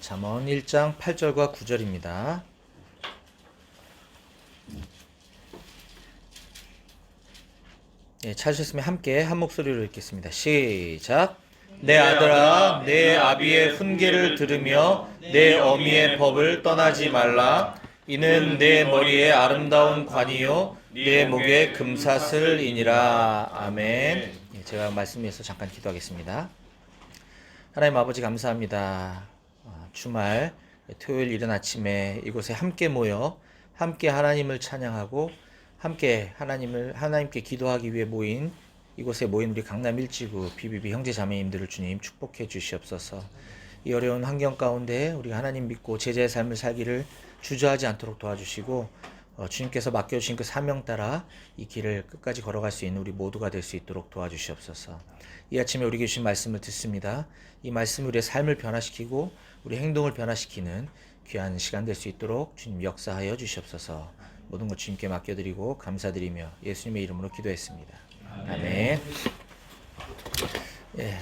잠언 1장 8절과 9절입니다. 예, 찾으셨으면 함께 한 목소리로 읽겠습니다. 시작. 내 아들아, 내 아비의 훈계를 들으며 내 어미의 법을 떠나지 말라. 이는 내 머리에 아름다운 관이요, 내 목에 금사슬이니라. 아멘. 예, 제가 말씀에서 잠깐 기도하겠습니다. 하나님 아버지 감사합니다. 어, 주말 토요일 이른 아침에 이곳에 함께 모여 함께 하나님을 찬양하고 함께 하나님을 하나님께 기도하기 위해 모인 이곳에 모인 우리 강남 일지구 비비비 형제 자매님들을 주님 축복해 주시옵소서. 이 어려운 환경 가운데 우리 하나님 믿고 제자의 삶을 살기를 주저하지 않도록 도와주시고 어, 주님께서 맡겨주신 그 사명 따라 이 길을 끝까지 걸어갈 수 있는 우리 모두가 될 수 있도록 도와주시옵소서. 이 아침에 우리에게 주신 말씀을 듣습니다. 이 말씀이 우리의 삶을 변화시키고 우리 행동을 변화시키는 귀한 시간 될 수 있도록 주님 역사하여 주시옵소서. 모든 것 주님께 맡겨드리고 감사드리며 예수님의 이름으로 기도했습니다. 아멘. 예,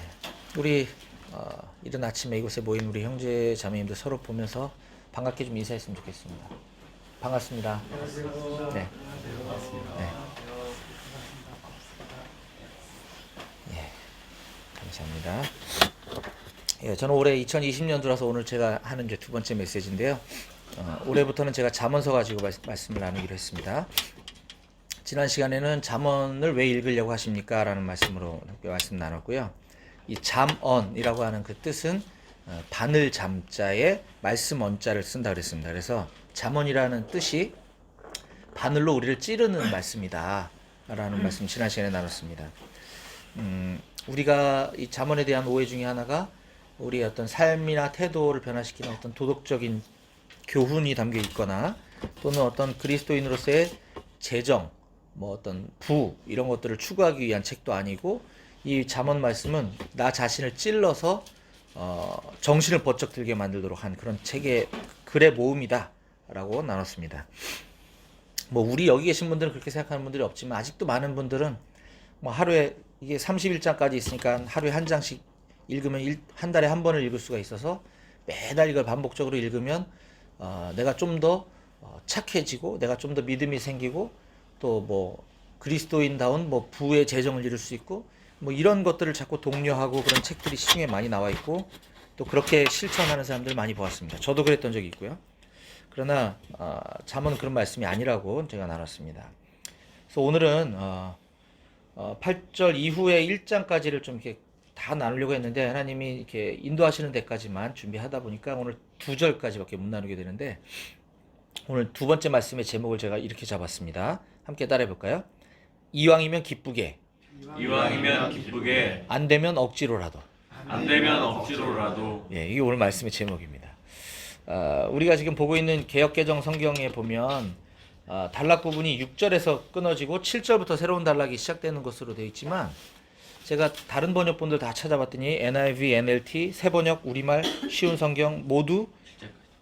우리 어, 이른 아침에 이곳에 모인 우리 형제 자매님들 서로 보면서 반갑게 좀 인사했으면 좋겠습니다. 반갑습니다. 네. 네. 예, 감사합니다. 예, 저는 올해 2020년 들어서 오늘 제가 하는 이제 두 번째 메시지인데요. 어, 올해부터는 제가 잠언서 가지고 말, 말씀을 나누기로 했습니다. 지난 시간에는 잠언을 왜 읽으려고 하십니까? 라는 말씀으로 말씀 나눴고요. 이 잠언이라고 하는 그 뜻은 어, 바늘 잠자에 말씀 언자를 쓴다 그랬습니다. 그래서 잠언이라는 뜻이 바늘로 우리를 찌르는 말씀이다. 라는 말씀 지난 시간에 나눴습니다. 음, 우리가 이 잠언에 대한 오해 중에 하나가 우리의 어떤 삶이나 태도를 변화시키는 어떤 도덕적인 교훈이 담겨 있거나 또는 어떤 그리스도인으로서의 재정, 뭐 어떤 부 이런 것들을 추구하기 위한 책도 아니고 이 잠언 말씀은 나 자신을 찔러서 어, 정신을 번쩍 들게 만들도록 한 그런 책의 글의 모음이다라고 나눴습니다. 뭐 우리 여기 계신 분들은 그렇게 생각하는 분들이 없지만 아직도 많은 분들은 뭐 하루에 이게 31장까지 있으니까 하루에 한 장씩 읽으면 일, 한 달에 한 번을 읽을 수가 있어서 매달 이걸 반복적으로 읽으면 어, 내가 좀더 어, 착해지고 내가 좀 더 믿음이 생기고 또 뭐 그리스도인다운 뭐 부의 재정을 이룰 수 있고 뭐 이런 것들을 자꾸 독려하고 그런 책들이 시중에 많이 나와 있고 또 그렇게 실천하는 사람들 많이 보았습니다. 저도 그랬던 적이 있고요. 그러나 어, 잠언 그런 말씀이 아니라고 제가 나눴습니다. 그래서 오늘은 어, 어, 8절 이후에 1장까지를 좀 이렇게 다 나누려고 했는데 하나님이 이렇게 인도하시는 데까지만 준비하다 보니까 오늘 두 절까지밖에 못 나누게 되는데 오늘 두 번째 말씀의 제목을 제가 이렇게 잡았습니다. 함께 따라해 볼까요? 이왕이면 기쁘게 이왕이면 기쁘게 안 되면 억지로라도 안 되면 억지로라도 예, 이게 오늘 말씀의 제목입니다. 아, 우리가 지금 보고 있는 개혁개정 성경에 보면 아, 단락 부분이 6절에서 끊어지고 7절부터 새로운 단락이 시작되는 것으로 되어 있지만 제가 다른 번역본들 다 찾아봤더니 NIV, NLT, 새 번역, 우리말, 쉬운 성경 모두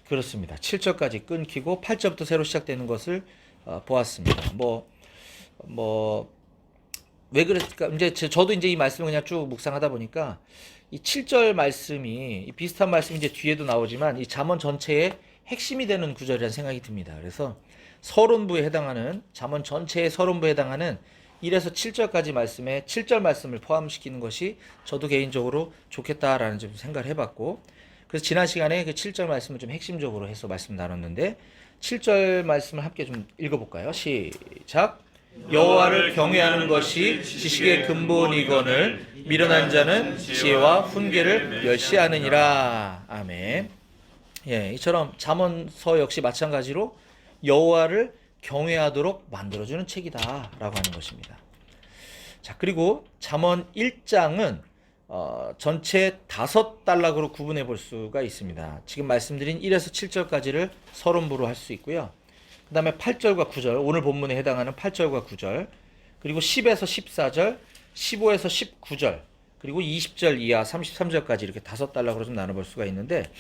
그렇습니다. 7절까지 끊기고 8절부터 새로 시작되는 것을 어, 보았습니다. 뭐 뭐 왜 그랬을까? 이제 제- 저도 이제 이 말씀을 그냥 쭉 묵상하다 보니까 이 7절 말씀이 이 비슷한 말씀이 이제 뒤에도 나오지만 이 잠언 전체의 핵심이 되는 구절이라는 생각이 듭니다. 그래서 서론부에 해당하는 잠언 전체의 서론부에 해당하는 1에서 7절까지 말씀에 7절 말씀을 포함시키는 것이 저도 개인적으로 좋겠다라는 좀 생각을 해봤고 그래서 지난 시간에 그 7절 말씀을 좀 핵심적으로 해서 말씀 나눴는데 7절 말씀을 함께 좀 읽어볼까요? 시작. 여호와를 경외하는 것이 지식의 근본이거늘 미련한 자는 지혜와 훈계를 멸시하느니라. 아멘. 예, 이처럼 잠언서 역시 마찬가지로 여호와를 경외하도록 만들어주는 책이다라고 하는 것입니다. 자, 그리고 잠언 1장은 어, 전체 다섯 단락으로 구분해 볼 수가 있습니다. 지금 말씀드린 1에서 7절까지를 서론부로 할 수 있고요. 그 다음에 8절과 9절, 오늘 본문에 해당하는 8절과 9절, 그리고 10에서 14절, 15에서 19절, 그리고 20절 이하 33절까지 이렇게 다섯 단락으로 좀 나눠볼 수가 있는데,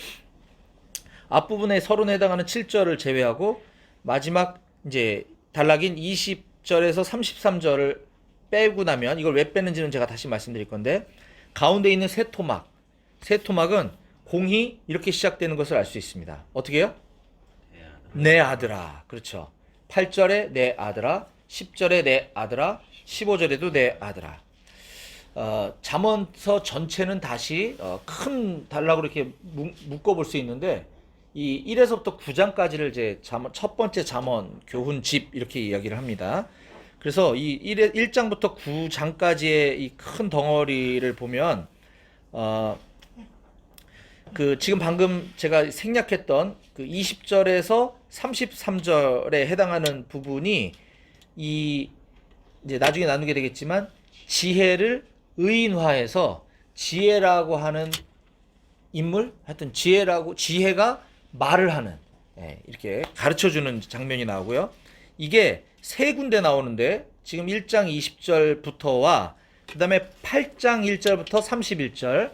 앞부분에 서론에 해당하는 7절을 제외하고, 마지막 이제 단락인 20절에서 33절을 빼고 나면, 이걸 왜 빼는지는 제가 다시 말씀드릴 건데, 가운데 있는 세 토막, 세 토막은 공이 이렇게 시작되는 것을 알 수 있습니다. 어떻게 해요? 내 아들아. 그렇죠. 8절에 내 아들아, 10절에 내 아들아, 15절에도 내 아들아. 어, 잠언서 전체는 다시 어, 큰 단락으로 이렇게 묶- 묶어볼 수 있는데 이 1에서부터 9장까지를 이제 잠언, 첫 번째 잠언 교훈 집 이렇게 이야기를 합니다. 그래서 이 1에, 1장부터 9장까지의 이 큰 덩어리를 보면 어, 그 지금 방금 제가 생략했던 그 20절에서 33절에 해당하는 부분이 이 이제 나중에 나누게 되겠지만 지혜를 의인화해서 지혜라고 하는 인물 하여튼 지혜라고 지혜가 말을 하는 예, 이렇게 가르쳐 주는 장면이 나오고요. 이게 세 군데 나오는데 지금 1장 20절부터와 그다음에 8장 1절부터 31절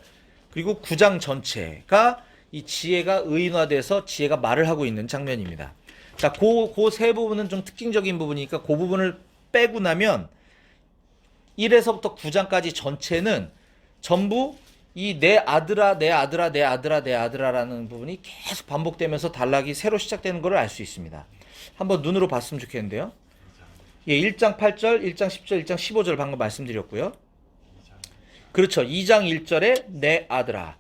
그리고 9장 전체가 이 지혜가 의인화돼서 지혜가 말을 하고 있는 장면입니다. 자, 그세 부분은 좀 특징적인 부분이니까 그 부분을 빼고 나면 1에서부터 9장까지 전체는 전부 이 내 아들아 내 아들아 내 아들아 내 아들아라는 부분이 계속 반복되면서 단락이 새로 시작되는 것을 알 수 있습니다. 한번 눈으로 봤으면 좋겠는데요. 예, 1장 8절, 1장 10절, 1장 15절 방금 말씀드렸고요. 그렇죠. 2장 1절에 내 아들아.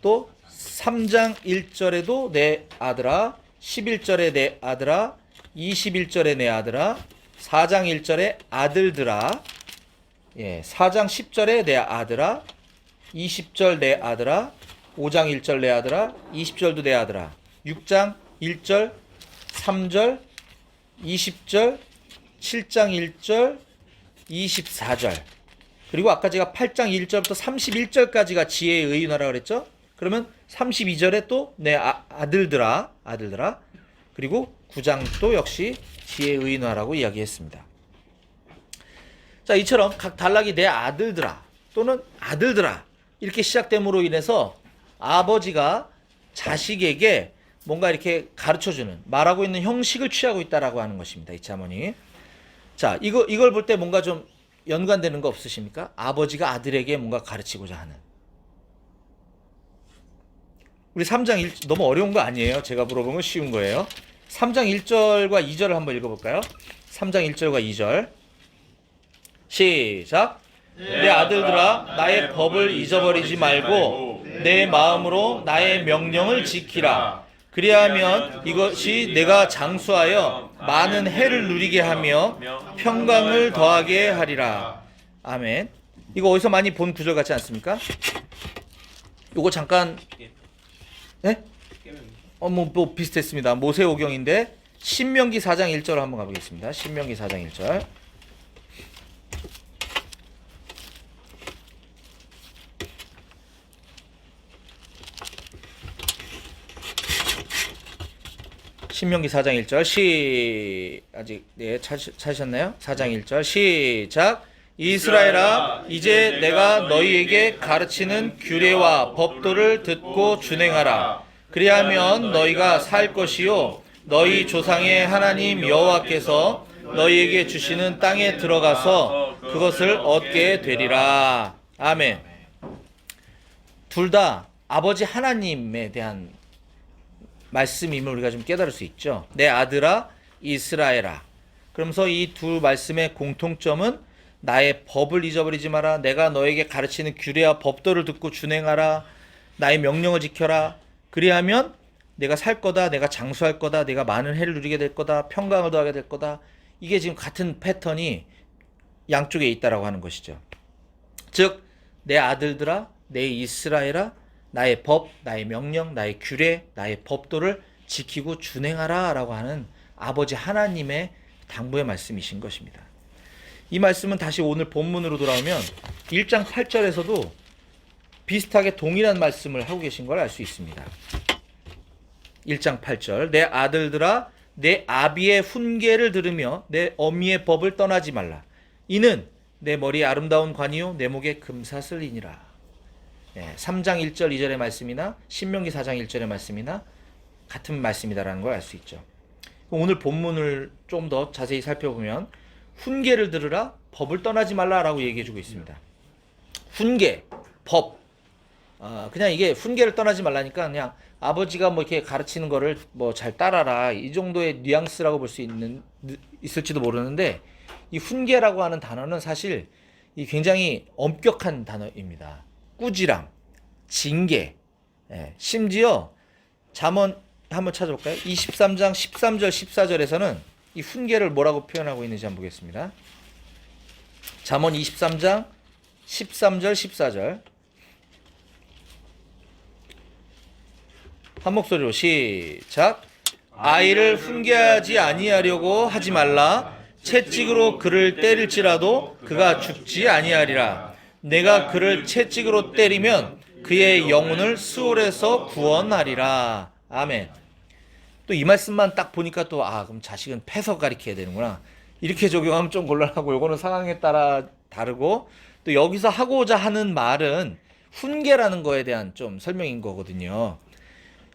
또 3장 1절에도 내 아들아. 11절에 내 아들아. 21절에 내 아들아. 4장 1절에 아들들아. 예, 4장 10절에 내 아들아. 20절 내 아들아. 5장 1절 내 아들아. 20절도 내 아들아. 6장 1절, 3절, 20절, 7장 1절, 24절. 그리고 아까 제가 8장 1절부터 31절까지가 지혜의 의인화라 그랬죠? 그러면 32절에 또내 아들들아, 아들들아. 그리고 9장 또 역시 지혜의 의인화라고 이야기했습니다. 자, 이처럼 각 단락이 내 아들들아 또는 아들들아 이렇게 시작됨으로 인해서 아버지가 자식에게 뭔가 이렇게 가르쳐 주는 말하고 있는 형식을 취하고 있다라고 하는 것입니다. 이 자문이. 자, 이거 이걸 볼 때 뭔가 좀 연관되는 거 없으십니까? 아버지가 아들에게 뭔가 가르치고자 하는. 우리 3장 1 너무 어려운 거 아니에요? 제가 물어본 건 쉬운 거예요. 3장 1절과 2절을 한번 읽어 볼까요? 3장 1절과 2절. 시작. 내 아들들아 나의 법을 잊어버리지 말고 내 마음으로 나의 명령을 지키라. 그리하면 이것이 내가 장수하여 많은 해를 누리게 하며 평강을 더하게 하리라. 아멘. 이거 어디서 많이 본 구절 같지 않습니까? 요거 잠깐 네? 어, 뭐, 뭐 비슷했습니다. 모세오경인데 신명기 4장 1절 한번 가보겠습니다. 신명기 4장 1절. 신명기 4장 1절 시 아직 네 찾, 찾으셨나요? 4장 1절 시작. 이스라엘아 이제 내가 너희에게 가르치는 규례와 법도를 듣고 준행하라. 그리하면 너희가 살 것이요. 너희 조상의 하나님 여호와께서 너희에게 주시는 땅에 들어가서 그것을 얻게 되리라. 아멘. 둘 다 아버지 하나님에 대한 말씀임을 우리가 좀 깨달을 수 있죠. 내 아들아 이스라엘아. 그러면서 이 두 말씀의 공통점은 나의 법을 잊어버리지 마라. 내가 너에게 가르치는 규례와 법도를 듣고 준행하라. 나의 명령을 지켜라. 그리하면 내가 살 거다. 내가 장수할 거다. 내가 많은 해를 누리게 될 거다. 평강을 더하게 될 거다. 이게 지금 같은 패턴이 양쪽에 있다라고 하는 것이죠. 즉 내 아들들아, 내 이스라엘아, 나의 법, 나의 명령, 나의 규례, 나의 법도를 지키고 준행하라 라고 하는 아버지 하나님의 당부의 말씀이신 것입니다. 이 말씀은 다시 오늘 본문으로 돌아오면 1장 8절에서도 비슷하게 동일한 말씀을 하고 계신 걸 알 수 있습니다. 1장 8절 내 아들들아 내 아비의 훈계를 들으며 내 어미의 법을 떠나지 말라. 이는 내 머리에 아름다운 관이요 내 목에 금사슬이니라. 예, 3장 1절 2절의 말씀이나 신명기 4장 1절의 말씀이나 같은 말씀이다라는 걸 알 수 있죠. 오늘 본문을 좀 더 자세히 살펴보면 훈계를 들으라 법을 떠나지 말라라고 얘기해 주고 있습니다. 훈계, 법 아, 그냥 이게 훈계를 떠나지 말라니까 그냥 아버지가 뭐 이렇게 가르치는 거를 뭐 잘 따라라 이 정도의 뉘앙스라고 볼 수 있는 있을지도 모르는데 이 훈계라고 하는 단어는 사실 이 굉장히 엄격한 단어입니다. 꾸지람, 징계, 예, 심지어 잠언 한번 찾아볼까요? 23장 13절 14절에서는 이 훈계를 뭐라고 표현하고 있는지 한번 보겠습니다. 잠언 23장 13절 14절. 한 목소리로 시작. 아이를 훈계하지 아니하려고 하지 말라. 채찍으로 그를 때릴지라도 그가 죽지 아니하리라 내가 그를 채찍으로 때리면 그의 영혼을 수월에서 구원하리라 아멘 또 이 말씀만 딱 보니까 또 아 그럼 자식은 패서 가리켜야 되는구나 이렇게 적용하면 좀 곤란하고 요거는 상황에 따라 다르고 또 여기서 하고자 하는 말은 훈계라는 거에 대한 좀 설명인 거거든요.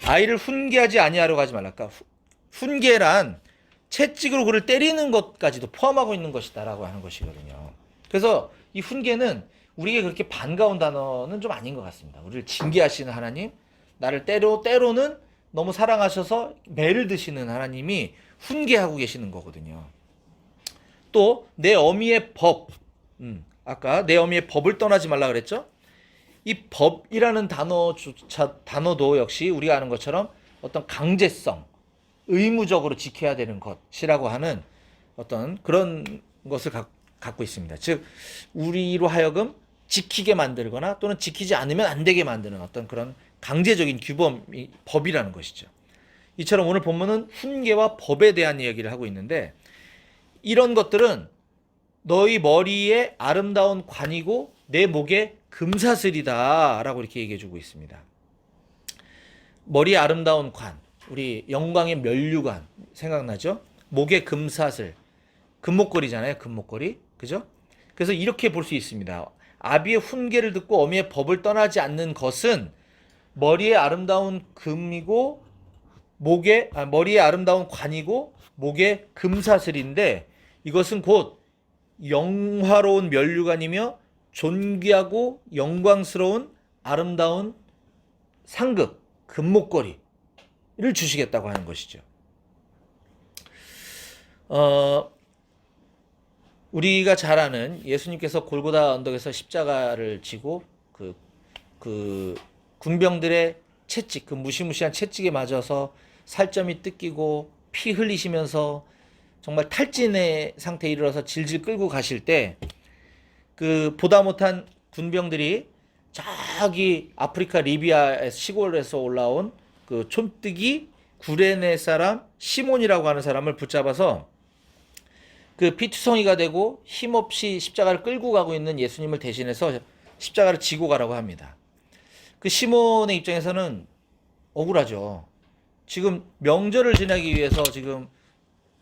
아이를 훈계하지 아니하려고 하지 말랄까. 후- 훈계란 채찍으로 그를 때리는 것까지도 포함하고 있는 것이다라고 하는 것이거든요. 그래서 이 훈계는 우리에게 그렇게 반가운 단어는 좀 아닌 것 같습니다. 우리를 징계하시는 하나님, 나를 때로 때로는 너무 사랑하셔서 매를 드시는 하나님이 훈계하고 계시는 거거든요. 또 내 어미의 법, 음, 아까 내 어미의 법을 떠나지 말라 그랬죠? 이 법이라는 단어조차 단어도 역시 우리가 아는 것처럼 어떤 강제성, 의무적으로 지켜야 되는 것이라고 하는 어떤 그런 것을 가- 갖고 있습니다. 즉 우리로 하여금 지키게 만들거나 또는 지키지 않으면 안 되게 만드는 어떤 그런 강제적인 규범이 법이라는 것이죠. 이처럼 오늘 본문은 훈계와 법에 대한 이야기를 하고 있는데 이런 것들은 너희 머리에 아름다운 관이고 내 목에 금사슬이다라고 이렇게 얘기해 주고 있습니다. 머리에 아름다운 관, 우리 영광의 면류관 생각나죠? 목에 금사슬, 금목걸이잖아요. 금목걸이, 그죠? 그래서 이렇게 볼 수 있습니다. 아비의 훈계를 듣고 어미의 법을 떠나지 않는 것은 머리에 아름다운 금이고 목에 아, 머리에 아름다운 관이고 목에 금사슬인데 이것은 곧 영화로운 면류관이며 존귀하고 영광스러운 아름다운 상급 금목걸이를 주시겠다고 하는 것이죠. 어, 우리가 잘 아는 예수님께서 골고다 언덕에서 십자가를 지고 그, 그 군병들의 채찍, 그 무시무시한 채찍에 맞아서 살점이 뜯기고 피 흘리시면서 정말 탈진의 상태에 이르러서 질질 끌고 가실 때 그 보다 못한 군병들이 저기 아프리카 리비아 시골에서 올라온 그 촌뜨기 구레네 사람 시몬이라고 하는 사람을 붙잡아서 그 피투성이가 되고 힘없이 십자가를 끌고 가고 있는 예수님을 대신해서 십자가를 지고 가라고 합니다. 그 시몬의 입장에서는 억울하죠. 지금 명절을 지나기 위해서 지금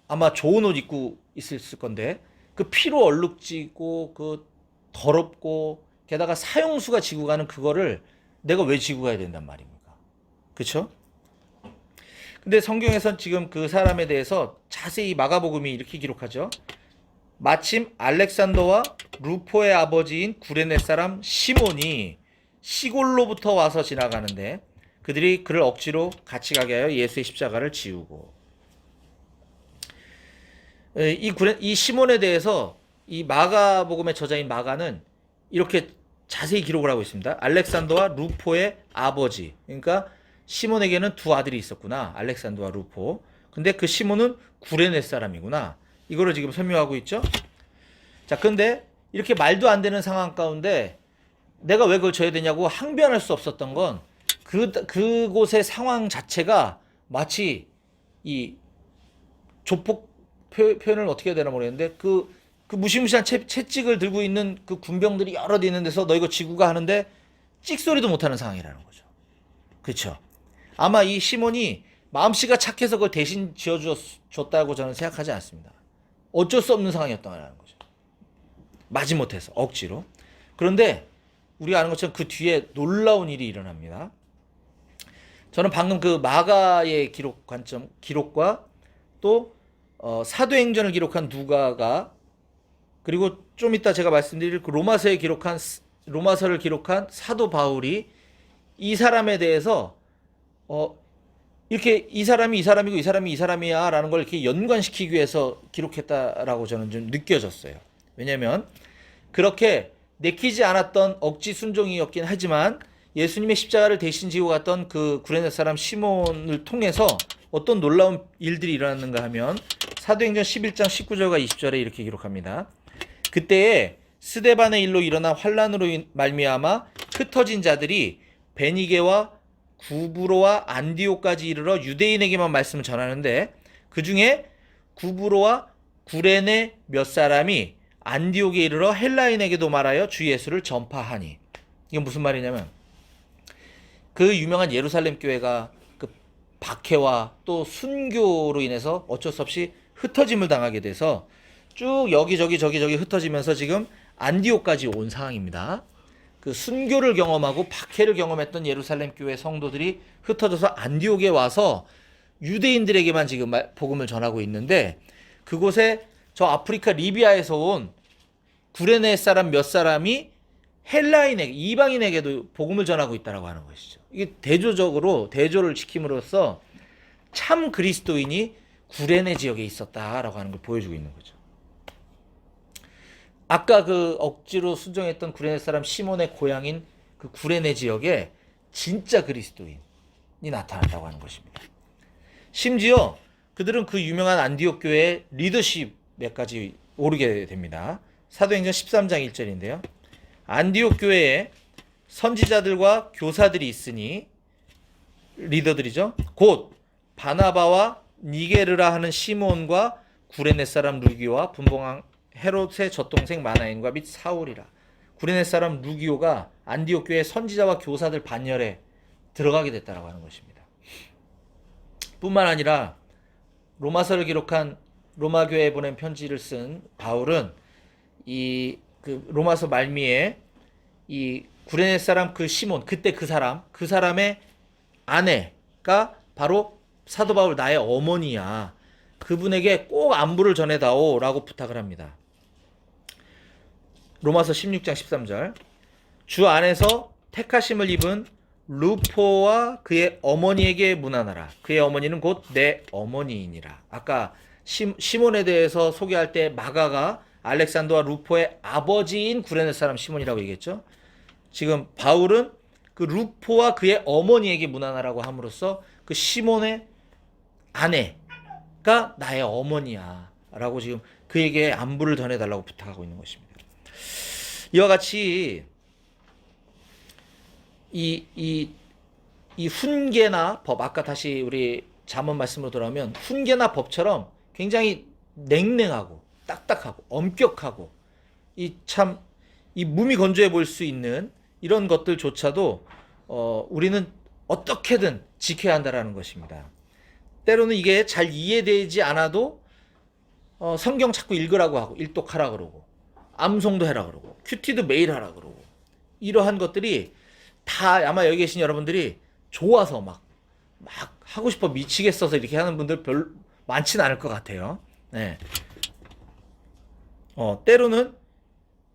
아마 좋은 옷 입고 있을 건데 그 피로 얼룩지고 그 더럽고 게다가 사형수가 지고 가는 그거를 내가 왜 지고 가야 된단 말입니까? 그렇죠? 근데 성경에선 지금 그 사람에 대해서 자세히 마가복음이 이렇게 기록하죠. 마침 알렉산더와 루포의 아버지인 구레네 사람 시몬이 시골로부터 와서 지나가는데 그들이 그를 억지로 같이 가게 하여 예수의 십자가를 지우고 에, 이 구레 이 시몬에 대해서 이 마가복음의 저자인 마가는 이렇게 자세히 기록을 하고 있습니다. 알렉산더와 루포의 아버지. 그러니까 시몬에게는 두 아들이 있었구나. 알렉산더와 루포. 근데 그 시몬은 구레네 사람이구나. 이거를 지금 설명하고 있죠. 자, 근데 이렇게 말도 안 되는 상황 가운데 내가 왜 그걸 져야 되냐고 항변할 수 없었던 건 그, 그곳의 상황 자체가 마치 이 조폭 표, 현을 어떻게 해야 되나 모르겠는데 그, 그 무시무시한 채, 채찍을 들고 있는 그 군병들이 여럿 있는 데서 너 이거 지구가 하는데 찍소리도 못하는 상황이라는 거죠. 그렇죠. 아마 이 시몬이 마음씨가 착해서 그걸 대신 지어줬다고 저는 생각하지 않습니다. 어쩔 수 없는 상황이었다는 거죠. 마지못해서 억지로. 그런데 우리가 아는 것처럼 그 뒤에 놀라운 일이 일어납니다. 저는 방금 그 마가의 기록 관점 기록과 또 어, 사도행전을 기록한 누가가 그리고 좀 이따 제가 말씀드릴 그 로마서에 기록한 스- 로마서를 기록한 사도 바울이 이 사람에 대해서 어 이렇게 이 사람이 이 사람이고 이 사람이 이 사람이야라는 걸 이렇게 연관시키기 위해서 기록했다라고 저는 좀 느껴졌어요. 왜냐하면 그렇게 내키지 않았던 억지 순종이었긴 하지만 예수님의 십자가를 대신 지고 갔던 그 구레네 사람 시몬을 통해서 어떤 놀라운 일들이 일어났는가 하면 사도행전 11장 19절과 20절에 이렇게 기록합니다. 그때에 스데반의 일로 일어난 환란으로 인- 말미암아 흩어진 자들이 베니게와 구브로와 안디오까지 이르러 유대인에게만 말씀을 전하는데 그 중에 구브로와 구레네 몇 사람이 안디옥에 이르러 헬라인에게도 말하여 주 예수를 전파하니 이건 무슨 말이냐면 그 유명한 예루살렘 교회가 그 박해와 또 순교로 인해서 어쩔 수 없이 흩어짐을 당하게 돼서 쭉 여기저기 저기저기 흩어지면서 지금 안디옥까지 온 상황입니다. 그 순교를 경험하고 박해를 경험했던 예루살렘 교회 성도들이 흩어져서 안디옥에 와서 유대인들에게만 지금 말- 복음을 전하고 있는데 그곳에 저 아프리카 리비아에서 온 구레네 사람 몇 사람이 헬라인에게 이방인에게도 복음을 전하고 있다라고 하는 것이죠. 이게 대조적으로 대조를 시킴으로써 참 그리스도인이 구레네 지역에 있었다라고 하는 걸 보여주고 있는 거죠. 아까 그 억지로 순종했던 구레네 사람 시몬의 고향인 그 구레네 지역에 진짜 그리스도인이 나타났다고 하는 것입니다. 심지어 그들은 그 유명한 안디옥 교회의 리더십에까지 오르게 됩니다. 사도행전 13장 1절인데요. 안디옥 교회에 선지자들과 교사들이 있으니 리더들이죠. 곧 바나바와 니게르라 하는 시몬과 구레네 사람 루기오와 분봉왕 헤롯의 젖동생 마나인과 및 사울이라. 구레네 사람 루기오가 안디옥 교회 선지자와 교사들 반열에 들어가게 됐다라고 하는 것입니다. 뿐만 아니라 로마서를 기록한 로마 교회에 보낸 편지를 쓴 바울은 이 그 로마서 말미에 이 구레네 사람 그 시몬 그때 그 사람 그 사람의 아내가 바로 사도 바울 나의 어머니야. 그분에게 꼭 안부를 전해다오라고 부탁을 합니다. 로마서 16장 13절. 주 안에서 택하심을 입은 루포와 그의 어머니에게 문안하라. 그의 어머니는 곧 내 어머니이니라. 아까 시, 시몬에 대해서 소개할 때 마가가 알렉산더와 루포의 아버지인 구레네 사람 시몬이라고 얘기했죠. 지금 바울은 그 루포와 그의 어머니에게 문안하라고 함으로써 그 시몬의 아내가 나의 어머니야. 라고 지금 그에게 안부를 전해달라고 부탁하고 있는 것입니다. 이와 같이 이, 이, 이 훈계나 법, 아까 다시 우리 잠언 말씀으로 돌아오면 훈계나 법처럼 굉장히 냉랭하고 딱딱하고 엄격하고 이 참 이 몸이 건조해 보일 수 있는 이런 것들조차도 어, 우리는 어떻게든 지켜야 한다라는 것입니다. 때로는 이게 잘 이해되지 않아도 어, 성경 자꾸 읽으라고 하고 일독하라 그러고 암송도 해라 그러고 큐티도 매일 하라 그러고 이러한 것들이 다 아마 여기 계신 여러분들이 좋아서 막, 막 하고 싶어 미치겠어서 이렇게 하는 분들 별 많지는 않을 것 같아요. 네. 어, 때로는,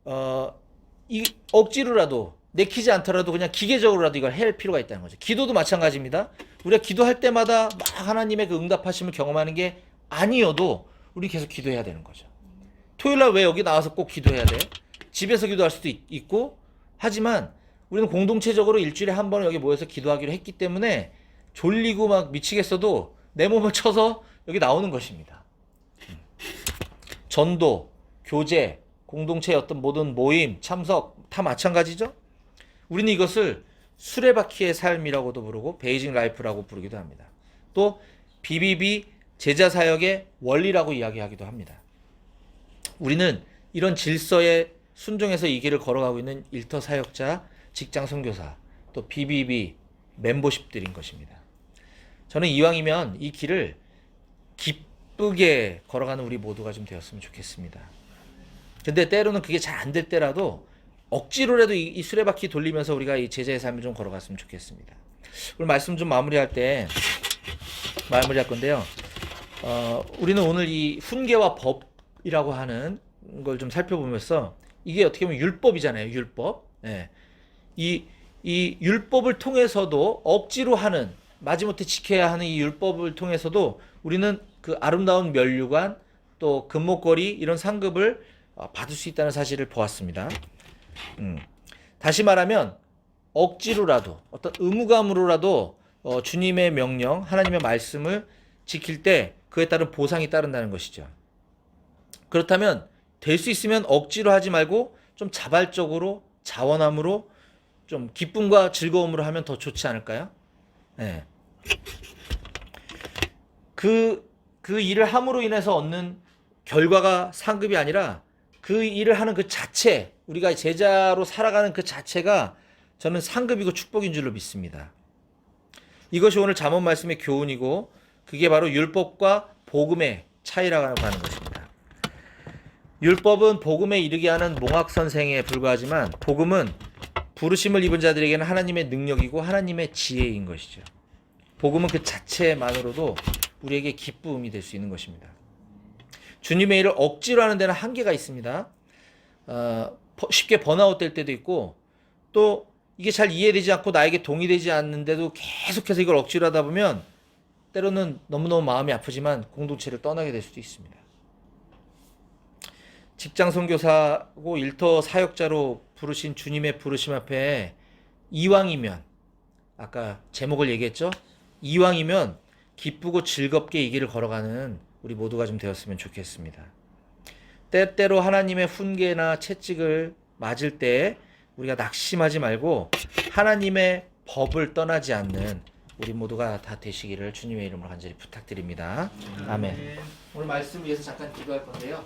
어, 이, 억지로라도, 내키지 않더라도 그냥 기계적으로라도 이걸 할 필요가 있다는 거죠. 기도도 마찬가지입니다. 우리가 기도할 때마다 막 하나님의 그 응답하심을 경험하는 게 아니어도 우리 계속 기도해야 되는 거죠. 토요일 날 왜 여기 나와서 꼭 기도해야 돼? 집에서 기도할 수도 있, 있고, 하지만 우리는 공동체적으로 일주일에 한 번은 여기 모여서 기도하기로 했기 때문에 졸리고 막 미치겠어도 내 몸을 쳐서 여기 나오는 것입니다. 음. 전도, 교제, 공동체의 어떤 모든 모임, 참석 다 마찬가지죠. 우리는 이것을 수레바퀴의 삶이라고도 부르고 베이징 라이프라고 부르기도 합니다. 또 BBB 제자 사역의 원리라고 이야기하기도 합니다. 우리는 이런 질서에 순종해서 이 길을 걸어가고 있는 일터 사역자, 직장 선교사, 또 BBB 멤버십들인 것입니다. 저는 이왕이면 이 길을 기쁘게 걸어가는 우리 모두가 좀 되었으면 좋겠습니다. 근데 때로는 그게 잘 안 될 때라도 억지로라도 이, 이 수레바퀴 돌리면서 우리가 이 제자의 삶을 좀 걸어갔으면 좋겠습니다. 오늘 말씀 좀 마무리할 때 마무리할 건데요. 어, 우리는 오늘 이 훈계와 법 이라고 하는 걸 좀 살펴보면서 이게 어떻게 보면 율법이잖아요. 율법. 예. 이 이 율법을 통해서도 억지로 하는 마지못해 지켜야 하는 이 율법을 통해서도 우리는 그 아름다운 면류관 또 금목걸이 이런 상급을 어, 받을 수 있다는 사실을 보았습니다. 음. 다시 말하면 억지로라도 어떤 의무감으로라도 어, 주님의 명령, 하나님의 말씀을 지킬 때 그에 따른 보상이 따른다는 것이죠. 그렇다면 될 수 있으면 억지로 하지 말고 좀 자발적으로 자원함으로 좀 기쁨과 즐거움으로 하면 더 좋지 않을까요? 네. 그, 그 일을 함으로 인해서 얻는 결과가 상급이 아니라 그 일을 하는 그 자체, 우리가 제자로 살아가는 그 자체가 저는 상급이고 축복인 줄로 믿습니다. 이것이 오늘 잠언 말씀의 교훈이고 그게 바로 율법과 복음의 차이라고 하는 것입니다. 율법은 복음에 이르게 하는 몽학 선생에 불과하지만 복음은 부르심을 입은 자들에게는 하나님의 능력이고 하나님의 지혜인 것이죠. 복음은 그 자체만으로도 우리에게 기쁨이 될 수 있는 것입니다. 주님의 일을 억지로 하는 데는 한계가 있습니다. 어, 버- 쉽게 번아웃 될 때도 있고 또 이게 잘 이해되지 않고 나에게 동의되지 않는데도 계속해서 이걸 억지로 하다 보면 때로는 너무너무 마음이 아프지만 공동체를 떠나게 될 수도 있습니다. 직장 선교사고 일터 사역자로 부르신 주님의 부르심 앞에 이왕이면 아까 제목을 얘기했죠. 이왕이면 기쁘고 즐겁게 이 길을 걸어가는 우리 모두가 좀 되었으면 좋겠습니다. 때때로 하나님의 훈계나 채찍을 맞을 때 우리가 낙심하지 말고 하나님의 법을 떠나지 않는 우리 모두가 다 되시기를 주님의 이름으로 간절히 부탁드립니다. 아멘. 오늘 말씀 위해서 잠깐 기도할 건데요.